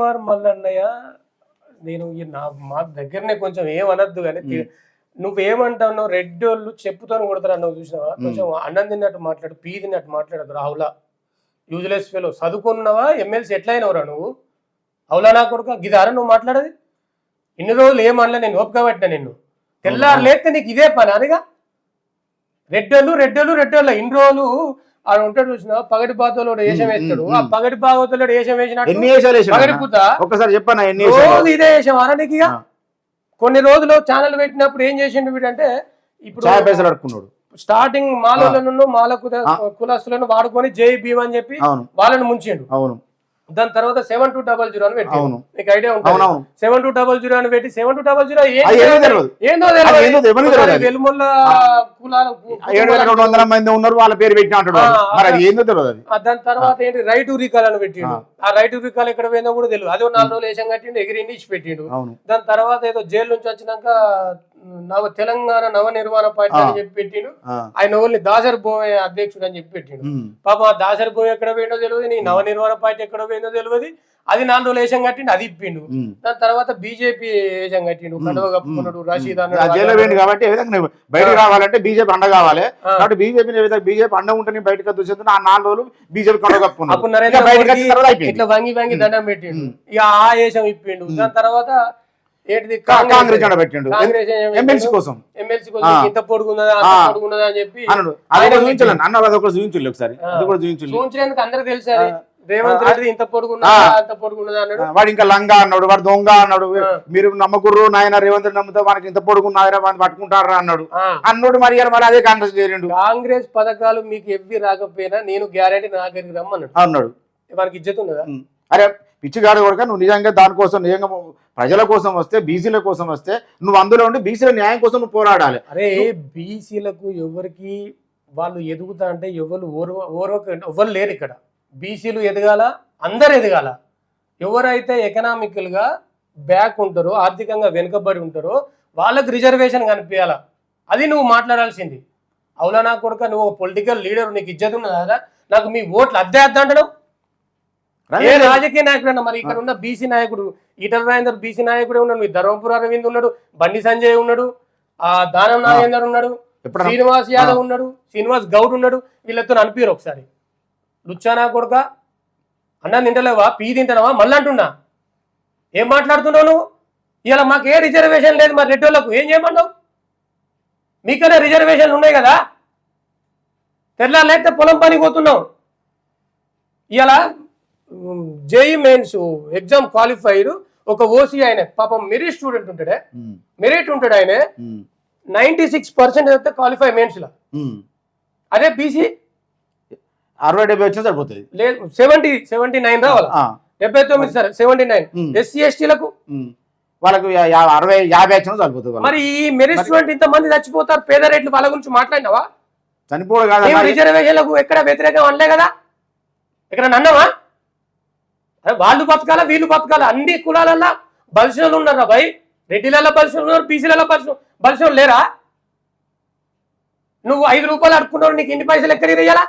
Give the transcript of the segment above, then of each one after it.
తీన్మార్ మల్లన్నయ్య నేను నా మా దగ్గరనే కొంచెం ఏమనద్దు కానీ నువ్వేమంటావు రెడ్ వాళ్ళు చెప్పుతో కొడతారు నువ్వు చూసినావా? కొంచెం అన్నం తిన్నట్టు మాట్లాడు పీ తిన్నట్టు మాట్లాడదు రాహుల. యూజ్లెస్ ఫెలో చదువుకున్నావా? ఎమ్మెల్సీ ఎట్లా అయినవరా నువ్వు? అవులా నా కొడుక? గిదారా నువ్వు మాట్లాడేది? ఇన్ని రోజులు ఏమనలే నేను ఓపిక పట్టిన నిన్ను. తెల్లారు లేస్తే నీకు ఇదే పని అదిగా రెడ్డోళ్ళు రెడ్డోళ్ళు రెడ్డోళ్ళు ఇన్ని రోజులు ఆడు ఉంటాడు చూసిన పగటి బాతలో వేషం వేస్తాడు. ఆ పగటి బాగోతులో వేషం వేసినట్టు ఎన్ని వేషాలు వేషాలు? రోజు ఇదే వేషం. ఇక. కొన్ని రోజులు ఛానల్ పెట్టినప్పుడు ఏం చేసిండు వీడంటే ఇప్పుడు ఛాయ్ పైసలు అడుక్కున్నాడు. స్టార్టింగ్ మాలను మాల కుల- కులస్తులను వాడుకొని జై భీమ్ అని చెప్పి వాళ్ళని ముంచిండు. అవును. దాని తర్వాత సెవెన్ టూ డబల్ జీరో అని పెట్టి నీకు ఐడియా ఉంటుంది. సెవెన్ టూ డబల్ జీరో అని పెట్టి సెవెన్ టూ డబల్ జీరో ఏందో. వెలుముల్ల కులాల మంది ఉన్నారు వాళ్ళ పేరు పెట్టిన దాని తర్వాత ఏంటి? రైట్ రికాల్ అని పెట్టిండు. ఆ. రైట్ రికాల్ ఎక్కడ పోయిందో కూడా తెలియదు అదే నాలుగు రోజులు వేషం కట్టిండు ఎగిరిండి ఇచ్చి పెట్టిండు దాని తర్వాత ఏదో జైలు నుంచి వచ్చినాక నవ తెలంగాణ నవ నిర్మాణ పార్టీ అని చెప్పి పెట్టిండు. ఆయన ఓన్లీ దాసరి భూమి అధ్యక్షుడు అని చెప్పి పెట్టిండు. పాప ఆ దాసరి భూమి ఎక్కడ పోయిందో తెలియదు నీ నవ నిర్మాణ పార్టీ ఎక్కడ పోయిందో తెలియదు. అది నాలుగు రోజులు వేషం కట్టిండు అది ఇప్పిండు. దాని తర్వాత బీజేపీ వేషం కట్టిండు కండువ కప్పుకున్నాడు రషీద్ అన్నాడు కాబట్టి ఏ విధంగా నువ్వు బయటకు రావాలంటే బీజేపీ అండ కావాలి. కాబట్టి బీజేపీ బీజేపీ అండ ఉంటే బయటకు దూసేది ఆ నాలుగు రోజులు బీజేపీ కండ కప్పుకున్నాడు. ఇట్లా వంగి వంగి దండం పెట్టిండు. ఇక ఆ వేషం ఇప్పిండు. దాని తర్వాత కాంగ్రెస్ జెండా పెట్టిండు ఎమ్మెల్సీ? కోసం. ఎమ్మెల్సీ కోసం. ఇంత పొడుగున్నదా అని చెప్పి అన్నాడు. అది కూడా అన్న అది ఒకటి చూపించలేదు ఒకసారి. అది కూడా చూపించలేదు. చూపించడానికి అందరికి తెలుసు రేవంత్. రెడ్డి ఇంత పొడుగున్నదా. అంత పొడుగున్నదా అన్నాడు. వాడు ఇంకా లంగా అన్నాడు వాడు దొంగ అన్నాడు. మీరు నమ్మకుర్రు నాయన రేవంత్ రెడ్డి నమ్ముతా మనకి ఇంత పొడుగున్న ఆయన వాడిని పట్టుకుంటారా అన్నాడు. అన్నాడు మరి మరి అదే కాంగ్రెస్ చేరిండు. కాంగ్రెస్ పథకాలు మీకు ఎవ్వి రాకపోయినా నేను గ్యారెంటీ నా దగ్గరికి రమ్మన్నాడు. అన్నాడు. మనకి ఇజ్జత్ ఉన్నదా. అరే పిచ్చిగాడు కొడక నువ్వు నిజంగా దానికోసం నిజంగా ప్రజల కోసం వస్తే బీసీల కోసం వస్తే నువ్వు అందులో ఉండి బీసీల న్యాయం కోసం నువ్వు పోరాడాలి. అరే బీసీలకు ఎవరికి వాళ్ళు ఎదుగుతా అంటే ఎవరు ఓర్వ ఓర్వక ఎవరు లేరు ఇక్కడ. బీసీలు ఎదగాల అందరు ఎదగాల. ఎవరైతే ఎకనామికల్గా బ్యాక్ ఉంటారో ఆర్థికంగా వెనుకబడి ఉంటారో వాళ్ళకి రిజర్వేషన్ కనిపించాల? అది నువ్వు మాట్లాడాల్సింది. అవునా నా కొడుక నువ్వు ఒక పొలిటికల్ లీడర్ నీకు ఇజ్జత్ ఉన్నదా? నాకు మీ ఓట్లు అద్దె అద్ద అంటాడు ఏ రాజకీయ నాయకుడు మరి ఇక్కడ ఉన్న బీసీ నాయకుడు ఈటల రాజేందర్ బీసీ నాయకుడే ఉన్నాడు మీ ధర్మపుర అరవింద్ ఉన్నాడు బండి సంజయ్ ఉన్నాడు ఆ దానం నాగేందర్ ఉన్నాడు శ్రీనివాస్ యాదవ్ ఉన్నాడు శ్రీనివాస్ గౌడ్ ఉన్నాడు వీళ్ళతో అనిపిరు ఒకసారి. లుచ్చానా కొడుక అన్నం తింటలేవా పీ తింటావా మళ్ళీ అంటున్నా. ఏం మాట్లాడుతున్నావు నువ్వు? ఇలా మాకు ఏ రిజర్వేషన్ లేదు మరి రెడ్డోళ్ళకు ఏం చేయమన్నావు మీకనే రిజర్వేషన్లు ఉన్నాయి కదా? తెల్లారైతే పొలం పనికి పోతున్నావు. ఇలా జేఈ మెయిన్స్ ఎగ్జామ్ క్వాలిఫైడ్ ఒక ఓసీ ఆయన. పాపం మెరిట్ స్టూడెంట్ ఉంటాడే. మెరిట్ ఉంటాడు ఆయన. నైన్టీ సిక్స్ పర్సెంట్ అయితే క్వాలిఫై మెయిన్స్లో. అదే బీసీ? అరవై డెబ్బై వచ్చినా సరిపోతుంది లేదు సెవెంటీ సెవెంటీ నైన్ రావాలి? డెబ్బై తొమ్మిది సరే సెవెంటీ నైన్. ఎస్సీ ఎస్టీలకు. వాళ్ళకు అరవై యాభై వచ్చినా సరిపోతుంది. మరి ఈ మెరిట్ స్టూడెంట్ ఇంత మంది చచ్చిపోతారు పేద రేట్లు వాళ్ళ గురించి మాట్లాడినావా? చనిపోవడం కాదు. రిజర్వేషన్లకు ఎక్కడ వ్యతిరేకం అనలే కదా? ఇక్కడ నన్నవా వాళ్ళు బతకాల వీళ్ళు బతకాల? అన్ని కులాలల్లో ఉన్నారు రా భయ్. రెడ్డిలలో బలిసిన ఉన్నారు బీసీలలో బలిసిన బలిసిన లేరా? నువ్వు ఐదు రూపాయలు అడుక్కున్నావు నీకు ఇన్ని పైసలు ఎక్కడికి ఇయ్యాలా?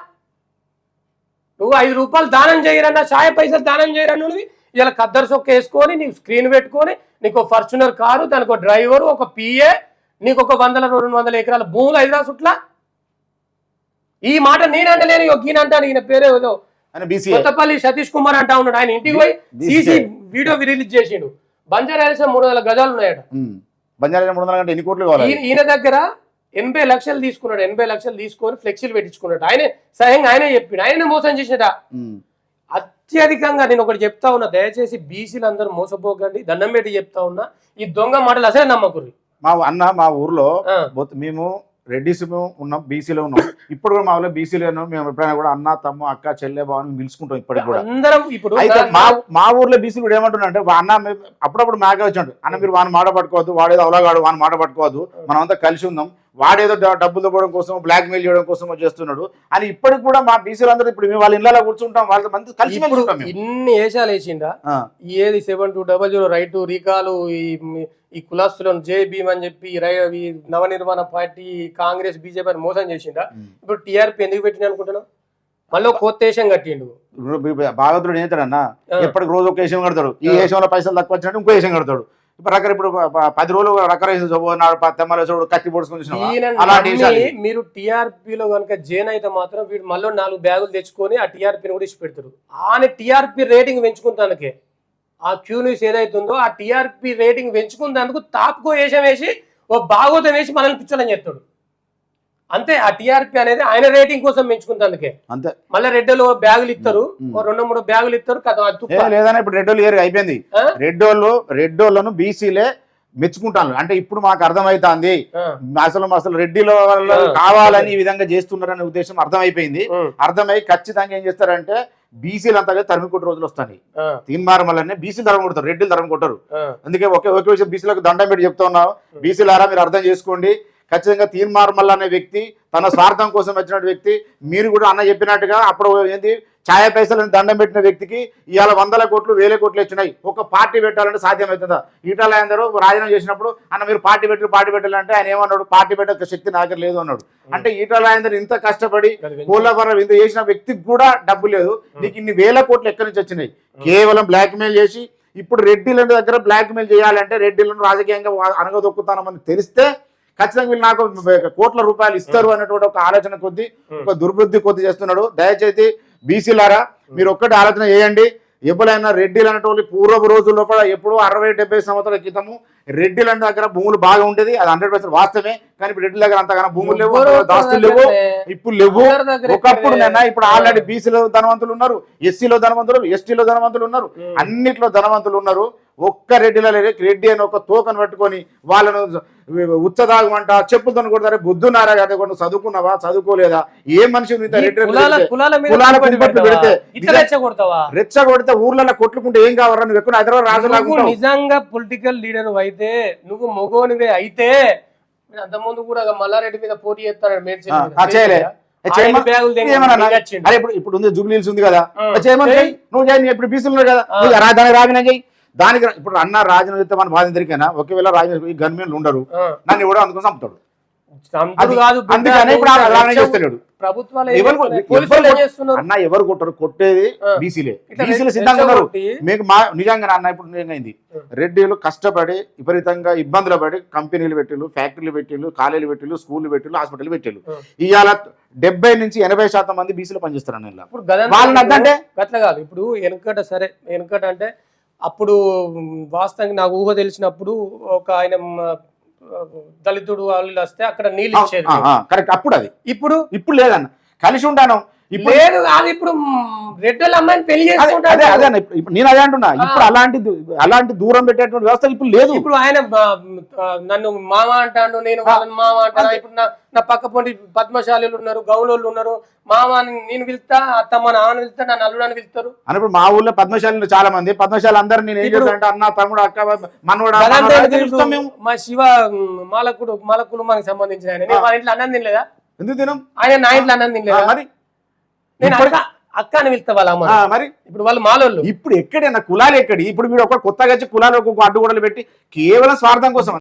నువ్వు ఐదు రూపాయలు దానం చేయరన్నా సాయ పైసలు దానం చేయరన్నది ఇలా కద్దరు సొక్క వేసుకొని నీకు స్క్రీన్ పెట్టుకొని నీకు ఫార్చునర్ కారు దానికి ఒక డ్రైవరు ఒక పిఏ నీకు ఒక వందల రెండు వందల ఎకరాల భూములు ఐదురా రాసుట్లా ఈ మాట నేనంటలేను ఈయన అంటాను ఈయన పేరేదో. కొత్తపల్లి సతీష్ కుమార్ అంటా ఉన్నాడు. ఆయన ఇంటికి పోయి సీసీ వీడియో రిలీజ్ చేసిండు. బంజారా మూడు వందల గజాలు ఉన్నాయట. బంజారా మూడు వందల ఎన్ని కోట్లు కావాలి? ఈయన దగ్గర ఎనభై లక్షలు తీసుకున్నాడు. ఎనభై లక్షలు తీసుకొని ఫ్లెక్సీలు పెట్టించుకున్నాడు. ఆయనే స్వయంగా ఆయనే చెప్పిండు. ఆయనే మోసం చేసినట అత్యధికంగా నేను ఒకటి చెప్తా ఉన్నా. దయచేసి బీసీలు అందరూ మోసపోకండి. దండం పెట్టి చెప్తా ఉన్నా. ఈ దొంగ మాటలు అసలే నమ్మకుర్రి మా అన్న మా ఊర్లో మేము రెడ్డిస్ ఉన్నాం బీసీలో ఉన్నాం. ఇప్పుడు కూడా మా ఊళ్ళో బీసీలో ఉన్నాం. మేము ఎప్పుడైనా కూడా అన్న తమ్ము అక్క చెల్లె బావని పిలుచుకుంటాం ఇప్పటికి కూడా. అందరం ఇప్పుడు అయితే మా మా ఊర్లో బీసీ కూడా ఏమంటున్నా అంటే అన్న అప్పుడప్పుడు మాకే వచ్చాడు అన్న మీరు వాని మాట పట్టుకోవద్దు వాడేదో అవలగాడు వాని మాట పట్టుకోవద్దు. మనమంతా కలిసి ఉందాం. వాడేదో డబ్బులు ఇవ్వడం కోసం బ్లాక్ మెయిల్ చేయడం కోసం చేస్తున్నాడు. అని ఇప్పటికి కూడా మా బీసీలు అందరూ ఇప్పుడు మేము వాళ్ళ ఇళ్ళలో కూర్చుంటాం వాళ్ళతో మంది కలిసి ఇన్ని వేషాలు వేసిండా ఏది seven two double zero right రీకాలు ఈ కులాస్తులను జే భీమ్ అని చెప్పి ఈ నవనిర్మాణ పార్టీ కాంగ్రెస్ బీజేపీ అని మోసం చేసిండా. ఇప్పుడు టీఆర్పీ ఎందుకు పెట్టిన అనుకుంటున్నావు? మళ్ళీ కొత్త వేషం కట్టిండు. భాగవతుడు ఏం. ఎప్పటికి రోజు ఒక వేషం కడతాడు. ఈ. వేషంలో పైసలు తక్కువ వచ్చినట్టు ఇంకో వేషం కడతాడు. ఇప్పుడు రకర ఇప్పుడు పది రోజులు రకర వేసం చదువున్నాడు తెమ్మల చూడు కత్తి పొడుచుకొని మీరు టీఆర్పీలో కనుక జైన్ అయితే మాత్రం వీడు మళ్ళీ నాలుగు బ్యాగులు తెచ్చుకొని ఆ టీఆర్పీని కూడా ఇచ్చి పెడతారు ఆయన టీఆర్పీ రేటింగ్ పెంచుకుంటానికే. ఆ క్యూ న్యూస్ ఏదైతుందో ఆ టీఆర్పీ రేటింగ్ పెంచుకున్నందుకు తాపుకో వేషం వేసి ఓ భాగవతం వేసి మనల్ని పిచ్చలని చెప్తాడు అంతే ఆ టీఆర్పీ అనేది ఆయన రేటింగ్ కోసం పెంచుకుంటానికే అంతే. మళ్ళీ రెడ్డోలు బ్యాగులు ఇస్తారు రెండు మూడు బ్యాగులు ఇస్తారు కదా లేదన్నా ఇప్పుడు రెడ్ వాళ్ళు ఏరి అయిపోయింది. ఆ? రెడ్ వాళ్ళు రెడ్ వాళ్ళను బీసీలే మెచ్చుకుంటాను అంటే ఇప్పుడు మాకు అర్థమైతుంది అసలు అసలు రెడ్డిలో. కావాలని ఈ విధంగా చేస్తున్నారనే ఉద్దేశం అర్థమైపోయింది. అర్థమై ఖచ్చితంగా ఏం చేస్తారంటే బీసీలు అంతగా తరిమి కొట్టు రోజులు వస్తాయి. తీన్మారం వల్లనే బీసీలు తరం కొడతారు రెడ్డిలు తరం కొట్టరు. అందుకే ఒకే ఒకే విషయం బీసీలకు దండం పెట్టి చెప్తా ఉన్నాం బీసీలారా మీరు అర్థం చేసుకోండి ఖచ్చితంగా తీన్మార్మల్ అనే వ్యక్తి తన స్వార్థం కోసం వచ్చిన వ్యక్తి మీరు కూడా అన్న చెప్పినట్టుగా అప్పుడు ఏంది ఛాయ పైసలను దండం పెట్టిన వ్యక్తికి ఇవాళ వందల కోట్లు వేల కోట్లు వచ్చినాయి ఒక పార్టీ పెట్టాలంటే సాధ్యమవుతుందా? ఈటల అందరూ రాజీనామా చేసినప్పుడు అన్న మీరు పార్టీ పెట్టి పార్టీ పెట్టాలంటే ఆయన ఏమన్నాడు పార్టీ పెట్టే శక్తి నా దగ్గర లేదు అన్నాడు. అంటే ఈటల అందరూ ఇంత కష్టపడి. పోలవరం ఇంత చేసిన వ్యక్తికి కూడా డబ్బు లేదు. నీకు ఇన్ని వేల కోట్లు ఎక్కడి నుంచి వచ్చినాయి? కేవలం బ్లాక్ మెయిల్ చేసి ఇప్పుడు రెడ్డిల దగ్గర బ్లాక్ మెయిల్ చేయాలంటే రెడ్డిలను రాజకీయంగా అనగదొక్కుతానమని తెలిస్తే ఖచ్చితంగా వీళ్ళు నాకు కోట్ల రూపాయలు ఇస్తారు అనేటువంటి ఒక ఆలోచన కొద్ది ఒక దుర్బుద్ధి కొద్ది చేస్తున్నాడు. దయచేసి బీసీలారా మీరు ఒక్కటి ఆలోచన చేయండి. ఎప్పుడైనా రెడ్డిలు అనేటువంటి పూర్వపు రోజుల్లో కూడా ఎప్పుడో అరవై డెబ్బై సంవత్సరాల క్రితము రెడ్డిల దగ్గర భూములు బాగా ఉండేది. అది హండ్రెడ్ పర్సెంట్ వాస్తవమే. కానీ ఇప్పుడు రెడ్డిల దగ్గర అంతగానో భూములు లేవు దాస్తులు లేవు. ఇప్పుడు లేవు. ఒకప్పుడు. నిన్న ఇప్పుడు ఆల్రెడీ బీసీలో ధనవంతులు ఉన్నారు ఎస్సీలో ధనవంతులు ఎస్టీలో ధనవంతులు ఉన్నారు. అన్నిట్లో ధనవంతులు ఉన్నారు. ఒక్క రెడ్డిలో. రెడ్డి అని ఒక తోకను పట్టుకొని వాళ్ళను ఉచ్చదాగమంట చెప్పులతో కొడతారే. బుద్ధున్నారా కదా కొన్ని చదువుకున్నావా? చదువుకోలేదా? ఏ మనిషి మీద రెచ్చగొడితే ఊర్లలో కొట్టుకుంటే ఏం కావాలా నువ్వు ఎక్కువ హైదరాబాద్ రాజులాగా. నిజంగా పొలిటికల్ లీడర్ అయితే నువ్వు మొగోనివే అయితే మీరు అంతకుముందు కూడా మల్లారెడ్డి మీద పోటీ చేస్తాడు మీద. చేయలే. ఇప్పుడు ఉంది జూబ్లీల్స్ ఉంది కదా. చేయమని. నువ్వు చేయి ఇప్పుడు బీసీలు కదా. ఆ. నువ్వు రా- దానికి ఇప్పుడు అన్న రాజీనామా చేస్తే మన బాధ ఎందుకైనా ఒకవేళ రాజీనామా ఈ గన్మెన్లు ఉండరు. నన్ను కూడా అందుకొని చంపుతాడు అందుకనే ఇప్పుడు చేస్తలేడు అన్న ఎవరు కొట్టరు కొట్టేది. బీసీలే బీసీలు సిద్ధంగా ఉన్నారు మీకు మా నిజంగా అన్న ఇప్పుడు ఏమైంది. రెడ్డిలు కష్టపడి విపరీతంగా ఇబ్బందులు పడి కంపెనీలు పెట్టిళ్ళు ఫ్యాక్టరీలు పెట్టిళ్ళు కాలేజీలు పెట్టిళ్ళు స్కూళ్ళు పెట్టిళ్ళు హాస్పిటల్ పెట్టిళ్ళు. ఇవాళ డెబ్బై నుంచి ఎనభై శాతం మంది బీసీలు పనిచేస్తారు అన్న వాళ్ళని అద్దంటే? గట్ల కాదు ఇప్పుడు వెనకట సరే వెనకట అంటే అప్పుడు వాస్తవంగా నాకు ఊహ తెలిసినప్పుడు ఒక ఆయన దళితుడు వాళ్ళు వస్తే అక్కడ నీళ్ళు ఇచ్చేది కరెక్ట్. అప్పుడు అది ఇప్పుడు ఇప్పుడు లేదన్న. కలిసి ఉంటాను. ఇప్పుడు లేదు కాదు ఇప్పుడు రెడ్డోళ్ళ అమ్మాయిని పెళ్ళి అదే అదే చేసుకుంటాడు. అదే అన్న, ఇప్పుడు- ఇప్పుడు నేను అదే అంటున్నా. ఇప్పుడు అలాంటి దూ- అలాంటి దూరం పెట్టేటువంటి వ్యవస్థ ఇప్పుడు లేదు. ఇప్పుడు ఆయన ఆ, ఆ, నన్ను మామ అంటాడు నేను వాళ్ళని మామ అంటాను. ఇప్పుడు నా నా పక్క పొంటి పద్మశాలీలు ఉన్నారు గౌలోళ్ళు ఉన్నారు. మామ అని నేను పిలుస్తా అత్తమ్మ నాన్న పిలుస్తా నన్ను అల్లుడు అని పిలుస్తారు అన్నప్పుడు మా ఊర్లో పద్మశాలి చాలా మంది. పద్మశాలి అందరు నేను ఏం ఇప్పుడు- చేస్తానంటే అన్న తమ్ముడు అక్క మనవడ గదంతా మనవడా ఎందుకు పిలుస్తాం మేము. మా శివ మాలకుడు మాల కుటుంబానికి సంబంధించిన ఆయన. నేను వాళ్ళ ఇంట్లో అన్నం తినలేదా? ఎందుకు తినం? ఆయన నా ఇంట్లో అన్నం తినలేదా? మరి. నేను అక్క అని పిలుస్తా వాళ్ళ అమ్మ. మరి. ఇప్పుడు వాళ్ళు మాలోళ్ళు. ఇప్పుడు ఎక్కడైనా కులాలు ఎక్కడి? ఇప్పుడు వీడు ఒక కొత్తగా వచ్చి కులాలు ఒక అడ్డుగోడలు పెట్టి కేవలం స్వార్థం కోసం